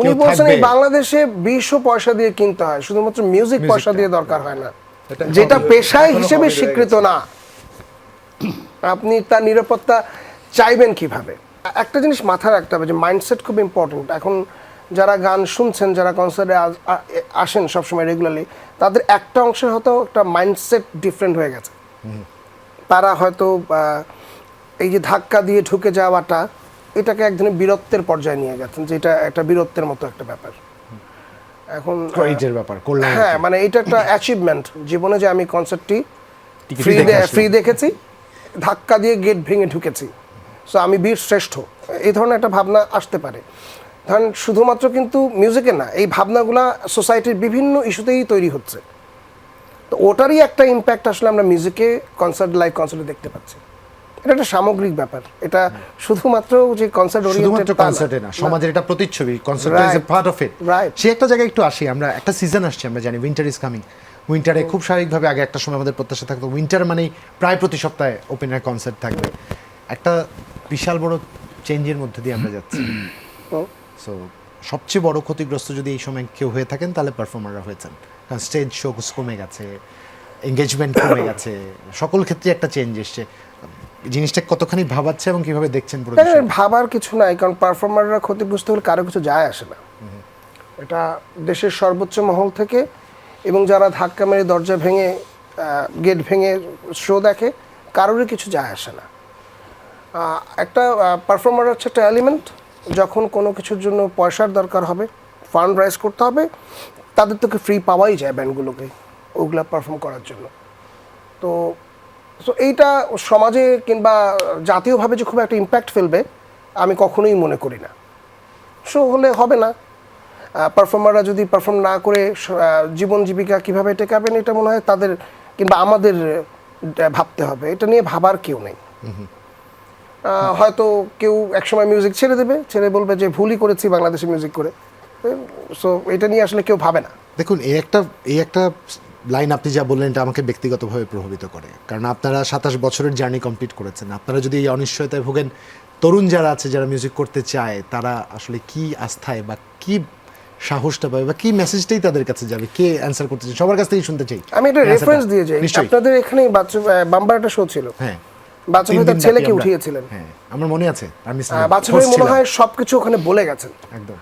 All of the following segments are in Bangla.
উনি বলছেন এই বাংলাদেশে বিশও পয়সা দিয়ে কিনতে হয় শুধুমাত্র মিউজিক পয়সা দিয়ে দরকার হয় না। যেটা পেশায় হিসেবে স্বীকৃত না। আপনি তার নিরাপত্তা চাইবেন কীভাবে? একটা জিনিস মাথায় রাখতে হবে যে মাইন্ডসেট খুব ইম্পর্টেন্ট এখন যারা গান শুনছেন যারা কনসার্টে আসেন সবসময় রেগুলারলি তাদের একটা অংশের হয়তো একটা মাইন্ডসেট ডিফারেন্ট হয়ে গেছে। তারা হয়তো এই যে ধাক্কা দিয়ে ঢুকে যাওয়াটা এটাকে এক ধরনের বীরত্বের পর্যায়ে নিয়ে গেছেন যে এটা একটা বীরত্বের মতো একটা ব্যাপার। এখন ব্যাপার করলাম হ্যাঁ মানে এটা একটা অ্যাচিভমেন্ট জীবনে যে আমি কনসার্টটি ফ্রি ফ্রি দেখেছি ধাক্কা দিয়ে গেট ভেঙে ঢুকেছি। সো আমি বীর শ্রেষ্ঠ। এই ধরনের একটা ভাবনা আসতে পারে। ধরেন শুধুমাত্র কিন্তু মিউজিকে না এই ভাবনাগুলা সোসাইটির বিভিন্ন ইস্যুতেই তৈরি হচ্ছে। তো ওটারই একটা ইম্প্যাক্ট আসলে আমরা মিউজিকে কনসার্ট লাইভ কনসার্টে দেখতে পাচ্ছি। এটা একটা সামগ্রিক ব্যাপার। এটা শুধুমাত্র যে কনসার্ট শুধুমাত্র কনসার্টে না। সমাজের এটা প্রতিচ্ছবি concert is a part of it Right. সে একটা জায়গায় একটু আসি আমরা একটা সিজন আসছে আমরা জানি উইন্টার ইজ কামিং উইন্টারে খুব স্বাভাবিকভাবে আগে একটা সময় আমাদের প্রত্যাশা থাকতো উইন্টার মানেই প্রায় প্রতি সপ্তাহে ওপেন এয়ার কনসার্ট থাকবে। একটা বিশাল বড় চেঞ্জের মধ্যে দিয়ে আমরা যাচ্ছি। সো সবচেয়ে বড় ক্ষতিগ্রস্ত যদি এই সময় কেউ হয়ে থাকেন তাহলে পারফর্মাররা হয়েছেন কারণ স্টেজ শো কমে গেছে এঙ্গেজমেন্ট কমে গেছে সকল ক্ষেত্রে একটা চেঞ্জ এসছে। জিনিসটা কতখানি ভাবাচ্ছে এবং কীভাবে দেখছেন পুরো ভাবার কিছু নাই কারণ পারফর্মাররা ক্ষতিগ্রস্ত হলে কারও কিছু যায় আসে না। এটা দেশের সর্বোচ্চ মহল থেকে এবং যারা ধাক্কা মেরে দরজা ভেঙে গেট ভেঙে শো দেখে কারোরই কিছু যায় আসে না। একটা পারফর্মার হচ্ছে একটা এলিমেন্ট যখন কোনো কিছুর জন্য পয়সার দরকার হবে ফান্ড রাইজ করতে হবে তাদের তোকে ফ্রি পাওয়াই যায় ব্যান্ডগুলোকে ওগুলা পারফর্ম করার জন্য। তো সো এইটা সমাজে কিংবা জাতীয়ভাবে যে খুব একটা ইম্প্যাক্ট ফেলবে আমি কখনোই মনে করি না। সো হলে হবে না। পারফর্মাররা যদি পারফর্ম না করে জীবন জীবিকা কীভাবে টেকাবেন এটা মনে হয় তাদের কিংবা আমাদের ভাবতে হবে। এটা নিয়ে ভাবার কেউ নেই। হয়তো কেউ একসময় মিউজিক ছেড়ে দেবে। ছেড়ে বলবে যে ভুলই করেছি বাংলাদেশে মিউজিক করে। সো এটা নিয়ে আসলে কেউ ভাবে না। দেখুন এই একটা এই একটা লাইন আপনি যা বললেন এটা আমাকে ব্যক্তিগতভাবে প্রভাবিত করে। কারণ আপনারা সাতাশ বছরের জার্নি কমপ্লিট করেছেন। আপনারা যদি এই অনিশ্চয়তায় ভোগেন তরুণ যারা আছে যারা মিউজিক করতে চায় তারা আসলে কি আস্থায় বা কি সাহসটা পাবে বা কি মেসেজটাই তাদের কাছে যাবে? কে অ্যান্সার করতে চাই সবার কাছ থেকেই শুনতে চাই। আমি একটা রেফারেন্স দিয়ে যাই। আপনাদের এখানে বাচ্চা বাম্বার একটা শো ছিল। হ্যাঁ। বাচ্চা তার ছেলেকে উঠিয়েছিলেন। হ্যাঁ আমার মনে আছে আমি ভাই মনে হয় সবকিছু ওখানে বলে গেছেন। একদম।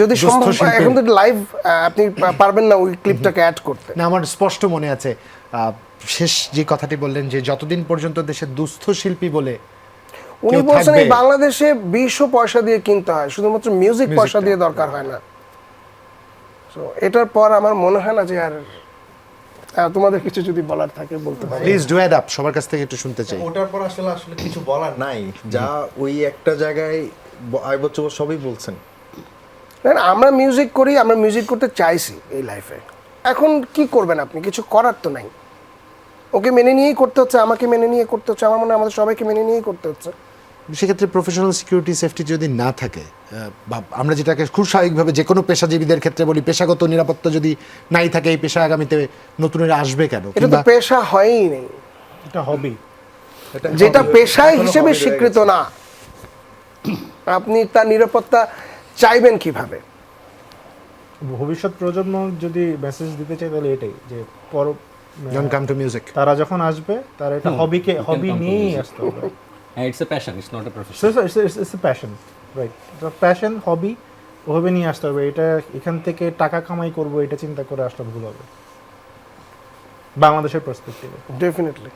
যদি সম্ভব হয়, এখন তো লাইভ আপনি পারবেন না ওই ক্লিপটাকে অ্যাড করতে। না আমার স্পষ্ট মনে আছে শেষ যে কথাটি বললেন যে যতদিন পর্যন্ত দেশের দুস্থ শিল্পী বলে উনি বলছেন এই বাংলাদেশে বিশও পয়সা দিয়ে কিনতে হয় শুধুমাত্র মিউজিক পয়সা দিয়ে দরকার হয় না। তো এটার পর আমার মনে হয় না যে আর তোমাদের কিছু যদি বলার থাকে বলতে পারি। প্লিজ ডু অ্যাড আপ সবার কাছ থেকে একটু শুনতে চাই। ওটার পর আসলে আসলে কিছু বলার নাই। যা ওই একটা জায়গায় ব- আই বচ্চ সবই বলছেন। না, না, আমরা মিউজিক করি আমরা মিউজিক করতে চাইছি এই লাইফে এখন কি করবেন আপনি? কিছু করার তো নাই। ওকে মেনে নিয়েই করতে হচ্ছে আমাকে মেনে নিয়ে করতে হচ্ছে আমার মনে হয় আমাদের সবাইকে মেনে নিয়েই করতে হচ্ছে। সেক্ষেত্রে প্রফেশনাল সিকিউরিটি সেফটি যদি না থাকে বা আমরা যেটাকে খুব স্বাভাবিকভাবে যে কোনো পেশাজীবীদের ক্ষেত্রে বলি পেশাগত নিরাপত্তা যদি নাই থাকে এই পেশা আগামীতে নতুনরা আসবে কেন? এটা তো পেশা হয়ই নেই। এটা হবি যেটা পেশায় হিসেবে স্বীকৃত না। আপনি তার নিরাপত্তা চাইবেন কীভাবে? ভবিষ্যৎ প্রজন্ম যদি মেসেজ দিতে চাই তাহলে এটাই যে পর ডোন্ট কাম টু মিউজিক তারা যখন আসবে তারা এটা হবিকে হবি নিয়েই আসতে হবে। And it's a passion, it's not a profession. So it's a passion right passion hobby ওভাবে নিয়ে আসতে হবে। এটা এখান থেকে টাকা কামাই করব এটা চিন্তা করে আসলে ভুল হবে। বাংলাদেশের পার্সপেক্টিভে ডেফিনেটলি